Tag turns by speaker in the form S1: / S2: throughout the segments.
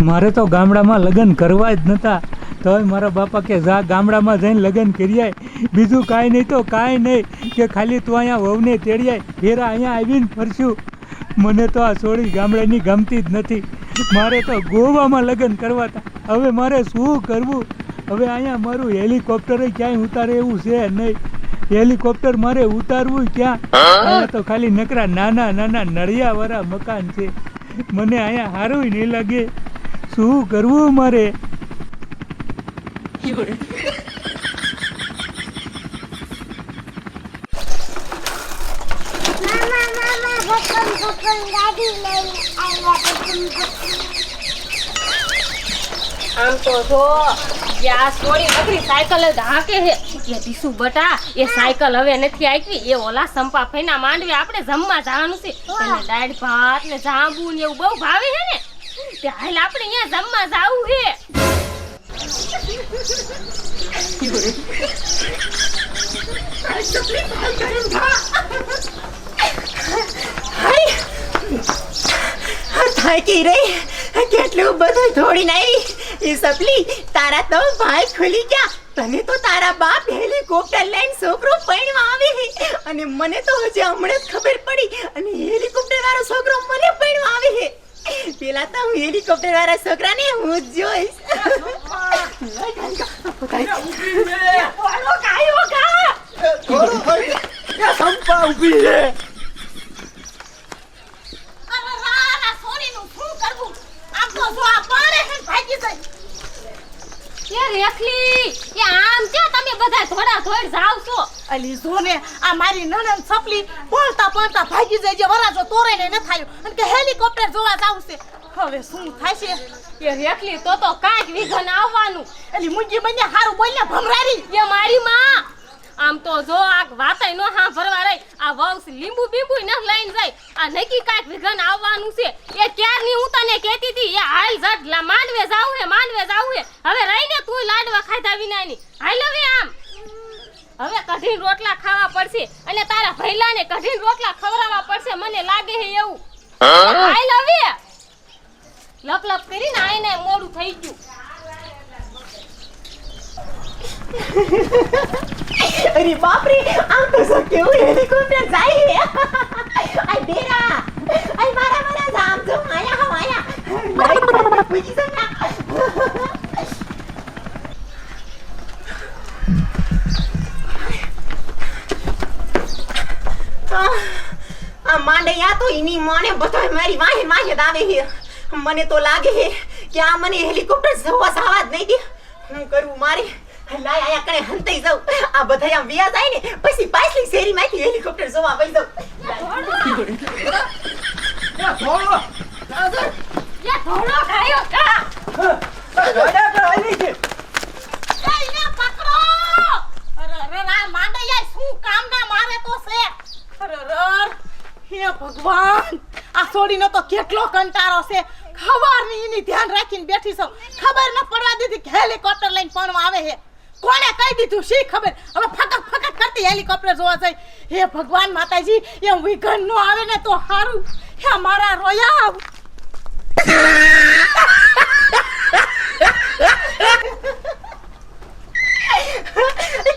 S1: મારે તો ગામડામાં લગ્ન કરવા જ નહોતા તોય મારા બાપા કે જા ગામડામાં જઈને લગ્ન કરી આય બીજું કાંઈ નહીં તો કાંઈ નહીં કે ખાલી તું અહીંયા વહુને તેડી આય ફેરા અહીંયા આવીને ફરશું. મને તો આ છોડી ગામડાની ગમતી જ નથી. મારે તો ગોવામાં લગ્ન કરવા હતા હવે મારે શું કરવું? હવે અહીંયા મારું હેલિકોપ્ટર ક્યાંય ઉતારે એવું છે નહીં. હેલિકોપ્ટર મારે ઉતારવું ક્યાં? અહીંયા તો ખાલી નકરા નાના નાના નળિયાવાળા મકાન છે. મને અહીંયા સારું નહીં લાગે. શું કરવું મારે
S2: આમ તો જો આ સોળી બકરી સાયકલ જ હાકે છે. એ દીસુ બટા એ સાયકલ હવે નથી આવી એ ઓલા સંપા ફઈના માંડવી આપણે જમવા જવાનું છે. એને દાળ ભાત ને જાંબુ ને એવું બહુ ભાવે છે ને. તે હાલ આપણે અહીંયા જમવા જાવું છે.
S3: થાકી રહી. કેટલું બધું થોડી આવી એ સપલી, તારા તો ભાઈ ખુલી ગયા. તને તો તારા બાપ હેલિકોપ્ટર લઈને છોકરો પૈણવા આવે અને મને તો હજી હમણાં જ ખબર પડી. અને હેલિકોપ્ટર વાળો છોકરો મને પૈણવા આવે પેલા તો હું હેલિકોપ્ટર વાળા છોકરાને હું જ જોઈશ
S4: સંપા છે
S2: રેખલી એ આમ ક્યાં તમે બધા થોડા ધોડ જાવ છો
S3: અલી જોને આ મારી નનન સપલી બોલતા બોલતા ભાગી જાય જે વરાજો તોરે ને થાય. અને કે હેલિકોપ્ટર જોવા જાવ છે. હવે શું થશે?
S2: એ રેખલી તો તો કાંઈક વિઘન આવવાનું.
S3: એલી મુંજી બન્યા હારું બોલને ભમરારી.
S2: એ મારી માં. આમ તો જો આ વાતય નો હા ભરવા રહી, આ વંશ લીંબુ બીંબુ ન લઈને જાય. આ નકી કાંઈક વિઘન આવવાનું છે. એ ક્યારની હું તને કહેતી હતી? એ હાલ જટ માંડવે જાવું હે, માંડવે જાવું હે. હવે રહીને તું લાડવા ખાધા વિનાની. હાલ હવે આમ. હવે કઢીન રોટલા ખાવા પડશે. અને તારા ભૈલાને કઢીન રોટલા ખવડાવવા પડશે. મને લાગે છે એવું. આઈ લવ યુ લપ લપ કરીને આઈને મોડું થઈ ગયું.
S3: અરે બાપ રે આમ તો સો કેવું હેલિકોપ્ટર જાય હે? આય બેરા આય મારા મારા જામ જો આયા હમ આયા. લાઈટ પૂજી સના માંડયા તો એની માને બધો મારી વાહે વાહે દાવે આવે છે મને તો લાગે હે કે આ મને હેલિકોપ્ટર જવા સાવા જ નહીં દે. હું કરું મારે? લાય આયા કણે હંતાઈ જાઉં. આ બધા આમ વ્યા જાય ને પછી પાછલી શેરીમાંથી હેલિકોપ્ટર જોવા વઈ જાઉં.
S4: થોડો
S2: યા ધોળો. ખાયો કા
S4: ગાડા તો આવી છે
S2: એને પકડો અરે અરે આ માંડૈયા શું કામના મારે તો છે
S3: અરર, હે ભગવાન આ છોડીનો તો કેટલો કંટાળો છે. ખબર નહીં એની ધ્યાન રાખીને બેઠી છો. ખબર ન પડવા દીધી કે હેલિકોપ્ટર લઈને ફોનમાં આવે છે. કોણે કહી દીધું? શી ખબર? હવે ફકત ફકત કરતી હેલિકોપ્ટર જોવા જાય. હે ભગવાન માતાજી એમ વિઘન નો આવે ને તો સારું હે મારા રોયા.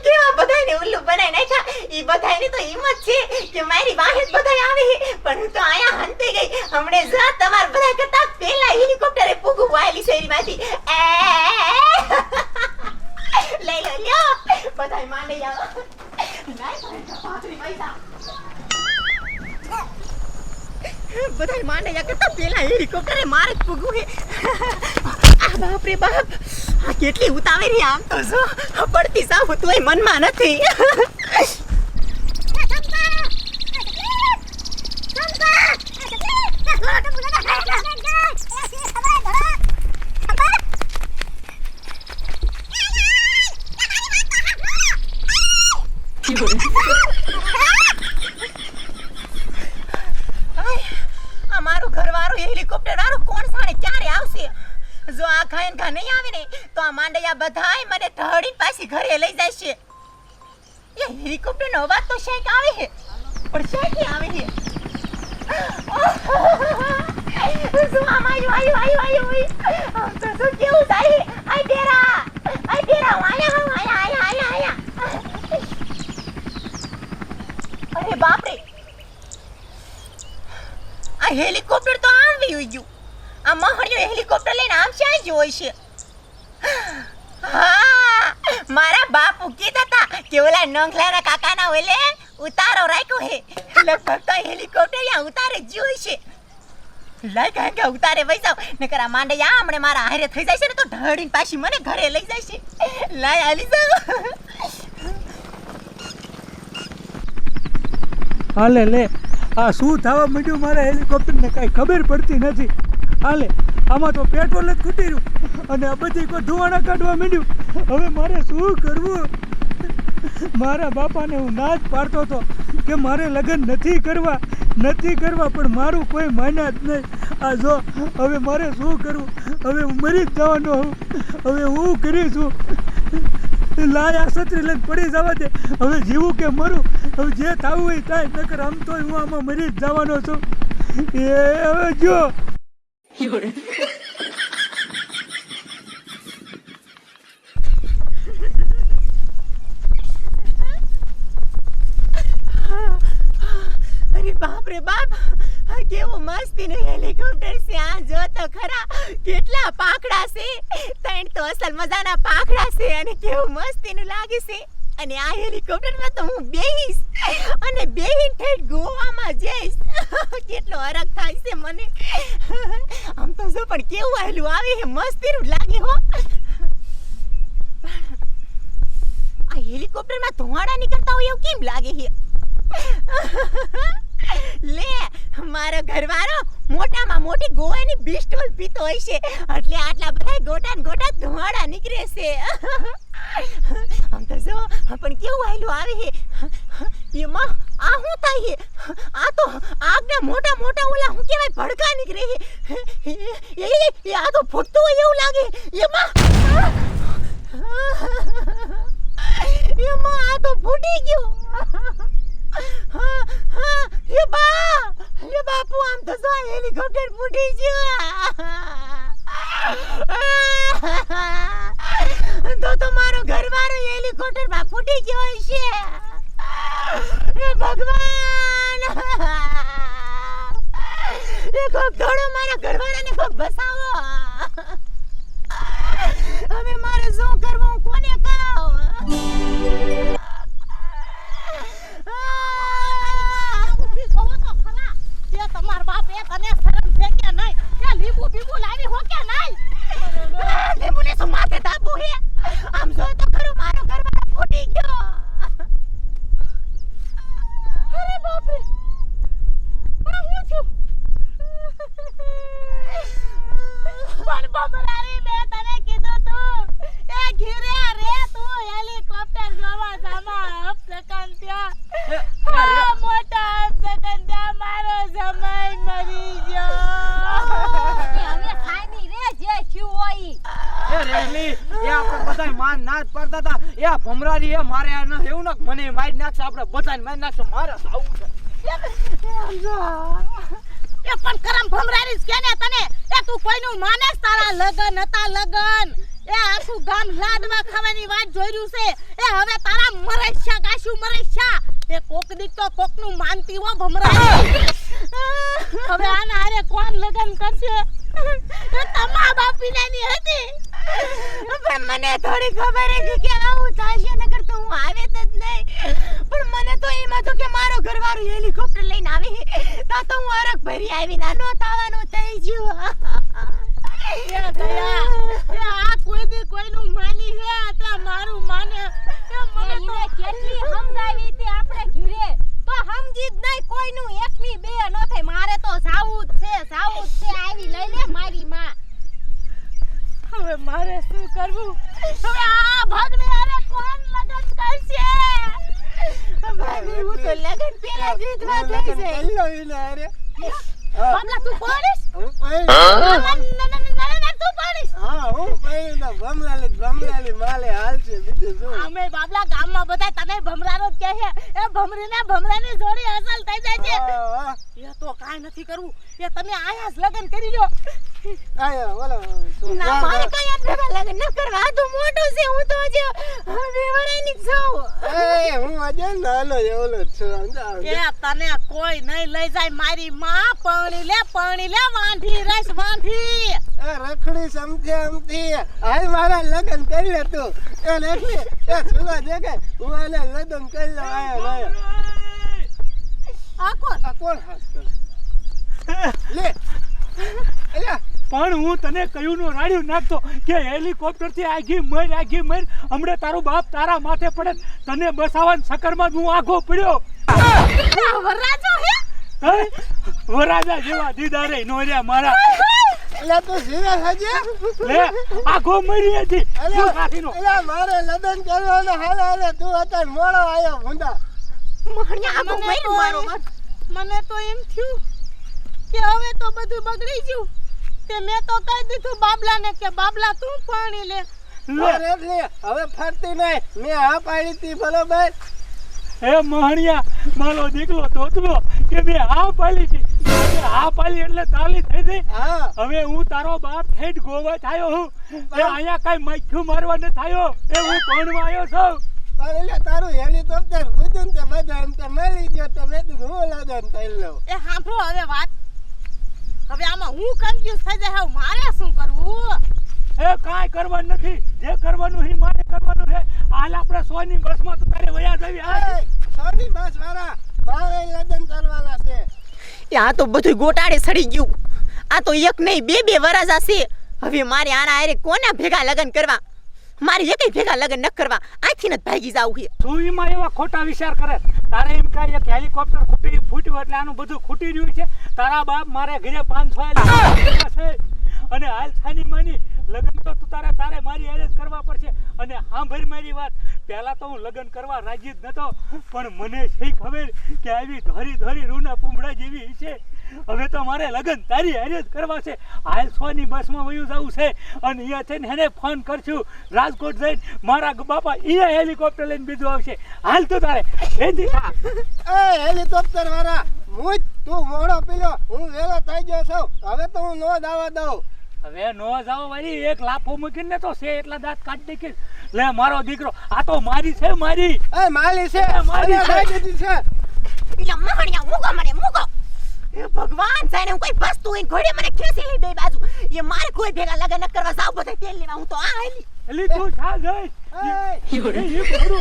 S3: કેવા બધાને ઉલ્લુ બનાવી નાખ્યા. ઈ બધાને તો હિંમત છે કે મારી વાહે જ બધાય આવે પણ હું તો આયા હંતે ગઈ. હમણે જા તમાર બધા કરતા પહેલા હેલિકોપ્ટરે પૂગુ વાયલી શેરીમાંથી. લઈ લો, લ્યો. બધા માને બધાય માંડ્યા કરતા પેલા હેલિકોપ્ટરે મારે જ પૂગવું હે આ બાપ રે બાપ. આ કેટલી ઉતાવળી આમ તો જો પડતી સાવ એ મનમાં નથી આ અહીંયા બધાય મને ઢળી પાછી ઘરે લઈ જાય છે. એ હેલિકોપ્ટર નો અવાજ તો શેક આવે છે, પણ શેક આવે છે. અરે બાપ આ હેલિકોપ્ટર તો આમ વયું ગયું આ મહણિયો હેલિકોપ્ટર લઈને આમ ક્યાં જ હોય છે? મારા બાપુ ઉકી હતા કે ઓલા નોંખલાના કાકાના ઓલે ઉતારો રાખ્યો હે. લગભગ તો હેલિકોપ્ટર યા ઉતારે જોઈ છે. લાય કાં કે ઉતારે વૈસાવ નકર આ માંડે યા હમણે મારા હારે થઈ જાય છે ને તો ઢળીને પાછી મને ઘરે લઈ જાય છે. લાય આલી જાવ
S1: હાલે લે. આ શું થવા માંડ્યું મારા હેલિકોપ્ટરને કાંઈ ખબર પડતી નથી. હાલે, આમાં તો પેટ્રોલ જ ખૂટી રહ્યું અને આ બધી કોઈ ધુવાણા કાઢવા માંડ્યું. હવે મારે શું કરવું? મારા બાપાને હું ના જ પાડતો હતો કે મારે લગ્ન નથી કરવા નથી કરવા, પણ મારું કોઈ માન્યા જ નહીં. આ જો, હવે મારે શું કરવું? હવે હું મરી જ જવાનો હું હવે હું કરીશું લાય આ છત્રી લઈને પડી જવા દે. હવે જીવું કે મરું? હવે જે થવું હોય થાય, નકર આમ તો હું આમાં મરી જ જવાનો છું. એ હવે જો
S3: અરે બાપ રે બાપ કેવો મસ્તીનું હેલિકોપ્ટર છે, આ જો તો ખરા, કેટલા પાખડા છે. ત્રણ તો અસલ મજાના પાખડા છે અને કેવું મસ્તીનું લાગે છે. અને આ હેલિકોપ્ટરમાં તો હું બેહીશ અને બેહીને ઠેઠ ગોવામાં જઈશ. કેટલો અરગ થાય છે મને. આમ પણ કેવું આવેલું આવે હે મસ્તીરું લાગે, હો. આ હેલિકોપ્ટરમાં ધુમાડા નીકળતા હોય એવું કેમ લાગે હે લે, મારો ઘરવાળો મોટામાં મોટી ગોવાની બિસ્ટોલ પીતો હોય છે. એટલે આટલા બધા ગોટા ગોટા ધુમાડા નીકળે છે. આમ તો જો પણ કેવું આયલું આવે છે એમાં આ શું થાય છે આ તો આગના મોટા મોટા ઓલા શું કહેવાય, ભડકા નીકળે છે એ આ તો ફૂટતું હોય એવું લાગે એમાં આ તો ફૂટી ગયું હા હા એ બા એ બાપુ આમ તો જો હેલિકોપ્ટર ફૂટી ગયું તો તો મારો ઘરવાળો હેલિકોપ્ટરમાં ફૂટી ગયો હશે એ ભગવાન દોડો મારા ઘરવાળાને કોક બસાવો હવે મારે શું કરવું? કોને કહો?
S4: તમાર બાપ એ તને શરમ છે કે નહીં? કે લીંબુ બીબુ લાવી હો કે નહીં?
S3: લેબુને શું માથે તાપુ હે? આમ જો તો ખરો મારો ઘરવાળો ફૂટી ગયો.
S4: અરે બાપ રે આ હું છું પણ બમરારી મેં તને કીધું તું એ ઘીરે રે તું હેલિકોપ્ટર જોવા જામા અપ સેકન્ડ ત્યાં આ મોટા અપ સેકન્ડ ત્યાં મારો સમય મરી ગયો
S2: હવે ખાઈ રે જે થયું હોય
S5: રેલી એ આપણે બધાય માર ના પડતા હતા. એ ભમરારી એ મારે ન એવું ના મને મારી નાખશે, આપણે બધાને મારી નાખશે, મારે આવું છે.
S4: એ પણ કરમ ભમરારી કે ને તને? એ તું કોઈનું માને તારા લગન હતા લગન. એ આખું ગામ લાડવા ખાવાની વાત જોઈ રહ્યું છે. એ હવે તારા મરેશા કાશું મરેશા એ કોક દીક તો કોકનું માનતી હો ભમરારી. હવે આના હારે કોણ લગન કરશે? તમા બાપીને ની હતી.
S3: પણ મને થોડી ખબર હતી કે આવું થશે નકર તો હું આવે જ નહીં. પણ મને તો એમ હતું કે મારો ઘરવાળો હેલિકોપ્ટર લઈને આવે. તા તો હું અરક ભરી આવી નાનો થવાનું થઈ ગયું.
S4: આ કોઈ દી કોઈનું માની હે? આ મારું માને. મને
S2: કેટલી સમજાવી હતી આપણે ઘીરે તો સમજી જ નહીં કોઈનું એકની બે ન થાય મારે તો જાવું જ છે જાવું જ છે આવી લઈ લે મારી માં
S4: હવે મારે શું કરવું હવે આ ભાગને હારે કોણ લગન કરશે
S3: ભાભી હું તો લગન પેલા જ
S4: બાબલા તું પાડીશ તું પાડીશ
S5: હા હું પૈણા ભમરાલી ભમરાલી માલે હાલશે બીજું શું
S4: અમે બાબલા ગામમાં બધા તને ભમરાનો જ કહે છે એ ભમરીને ભમરાની જોડી અસલ થઈ જાય છે. એ તો કાંઈ નથી કરવું. એ તમે આયા જ લગન કરી લો
S5: આયા, ઓલો,
S3: ના મારે કઈ યાદ ભેગા લગ્ન ન કરવા. આ તો મોટું છે હું તો હજી વરાની જ છું.
S6: એ હું આજે નાનો એવલો છું
S4: કે તને કોઈ નહીં લઈ જાય. મારી માં પાણી લે પાણી લે વાંઢી રસ વાંઢી.
S6: એ રખડી સમજે અમથી હાલ મારા લગ્ન કરી લે તું. એ રખડી એ સુલા દેખાય. હું આને લગ્ન કરી લો આયા આયા.
S4: આ કોણ?
S6: આ કોણ હાસ કરે? લે. અલ્યા.
S1: પણ હું તને કયું નું રાડ્યું નાખતો કે હેલિકોપ્ટરથી આગી મર આગી મર. હમણે તારું બાપ તારા માથે પડે. તને બસાવાન સકરમાં જ હું આઘો પડ્યો.
S4: વરરાજો હે?
S1: વરરાજા વરાજા જેવા દીદારે નોર્યા મારા.
S6: અલ્યા તું જીવે હજી
S1: લે આઘો મરી હતી
S6: અલ્યા મારે લગ્ન કરવાનો હાલ હાલે. તું અત્યારે મોડો આવ્યો ભૂંડા
S3: મણિયા આખો
S4: મને તો-
S3: મારો વાત
S4: મને તો એમ થયું કે હવે તો બધું બગડી ગયું. તે મેં તો કહી દીધું બાબલાને કે બાબલા તું પાણી લે.
S1: લે.
S6: અરે લે હવે ફરતી નહીં. મેં આ પાડી હતી બરોબર?
S1: હે મહણિયા મારો દીકરો તોતલો કે મેં આ પાલી છે મેં હા પાલી એટલે તાલી થઈ ગઈ.
S6: હા.
S1: હવે હું તારો બાપ ઠેઠ ગોવા થયો હું. એ અહીંયા કઈ માખ્યું મારવા ન થયો એ હું ભણવા આવ્યો છું.
S6: એટલે તારું હેલિકોપ્ટર બધું તે બધા એમ તો મળી ગયો તો મેં
S4: એ સાંભળો હવે વાત. હવે આમાં હું કન્ફ્યુઝ થઈ જાય હવે મારે શું કરવું?
S1: એ કાંઈ કરવાનું નથી. જે કરવાનું હે મારે કરવાનું છે. હાલ આપણે સોની બસમાં તો તારે વયા જવી.
S6: એ, સોની બસ વાળા મારે લગ્ન કરવાના છે.
S3: એ આ તો બધું ગોટાળે સડી ગયું. આ તો એક નહીં બે બે વરસ હશે. હવે મારે આના હારે કોના ભેગા લગ્ન કરવા? મારે એકેય ભેગા લગન ન કરવા આથી ન ભાગી જાવું તું
S1: એમાં એવા ખોટા વિચાર કરે. તારે એમ કાંઈ એક હેલિકોપ્ટર ખૂટી ફૂટ્યું એટલે આનું બધું ખૂટી રહ્યું છે? તારા બાપ મારે ઘરે પાંચ છે અને હાલ છાની માની લગ્ન તો તું તારે તારે મારી હારે કરવા પડશે. અને સાંભળ મારી વાત. પહેલા તો હું લગ્ન કરવા રાજી જ નતો, પણ મને છે ખબર કે આવી ધરી ધરી રૂના પૂંભડા જેવી છે હવે તો મારે લગ્ન તારી હારે કરવા છે. હાલ સોની બસમાં વયું જવું છે. અને અહીંયા થઈને એને ફોન કરશું. રાજકોટ જઈને મારા બાપા અહીંયા હેલિકોપ્ટર લઈને બીજું આવશે. હાલ તો તારે.
S6: હેલિકોપ્ટર વાળા, હું તું મોડો પીલો. હું વેલો થઈ ગયો છું. હવે તો હું નો દાવા દઉં.
S1: હવે નો જાઓ વાલી એક લાફો મૂકીને તો છે એટલા દાંત કાઢી દેખી લે મારો દીકરો આ તો મારી છે મારી
S6: એ માલી છે
S1: મારી છે.
S6: છે
S3: મહણિયા મૂકો મને મૂકો એ ભગવાન જાણે હું કોઈ વસ્તુ હોય ઘોડે મને ખેંચી બે બાજુ એ મારે કોઈ ભેગા લગન ન કરવા જાવ બધે તેલ લેવા હું તો આ આલી
S1: એલી તું થા જઈ
S6: એ,
S1: એ ઘોડું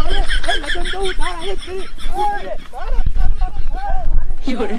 S1: હવે એ લગન તો હું તારા હારે